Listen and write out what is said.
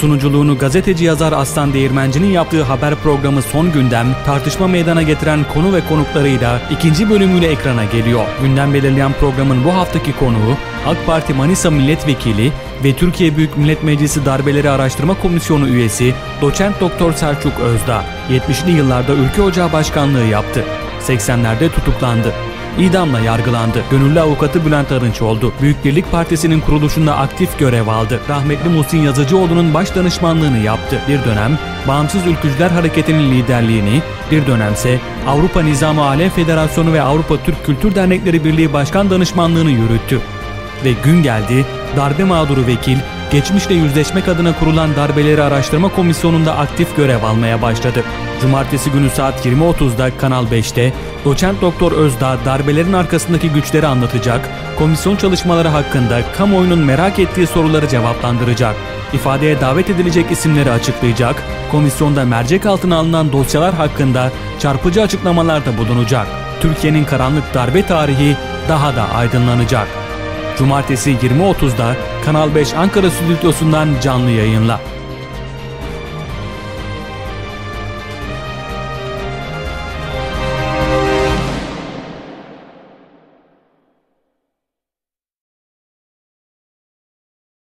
Sunuculuğunu gazeteci yazar Aslan Değirmenci'nin yaptığı haber programı Son Gündem, tartışma meydana getiren konu ve konuklarıyla ikinci bölümüyle ekrana geliyor. Gündem belirleyen programın bu haftaki konuğu AK Parti Manisa Milletvekili ve Türkiye Büyük Millet Meclisi Darbeleri Araştırma Komisyonu üyesi Doçent Doktor Selçuk Özdağ. 70'li yıllarda Ülke Ocağı Başkanlığı yaptı. 80'lerde tutuklandı idamla yargılandı. Gönüllü avukatı Bülent Arınç oldu. Büyük Birlik Partisi'nin kuruluşunda aktif görev aldı. Rahmetli Muhsin Yazıcıoğlu'nun baş danışmanlığını yaptı. Bir dönem Bağımsız Ülkücüler Hareketi'nin liderliğini, bir dönemse Avrupa Nizam-ı Alem Federasyonu ve Avrupa Türk Kültür Dernekleri Birliği Başkan Danışmanlığını yürüttü. Ve gün geldi, darbe mağduru vekil, geçmişle yüzleşmek adına kurulan Darbeleri Araştırma Komisyonu'nda aktif görev almaya başladı. Cumartesi günü saat 20.30'da Kanal 5'te Doçent Doktor Özdağ darbelerin arkasındaki güçleri anlatacak, komisyon çalışmaları hakkında kamuoyunun merak ettiği soruları cevaplandıracak, ifadeye davet edilecek isimleri açıklayacak, komisyonda mercek altına alınan dosyalar hakkında çarpıcı açıklamalarda bulunacak. Türkiye'nin karanlık darbe tarihi daha da aydınlanacak. Cumartesi 20.30'da Kanal 5 Ankara Stüdyosu'ndan canlı yayınla.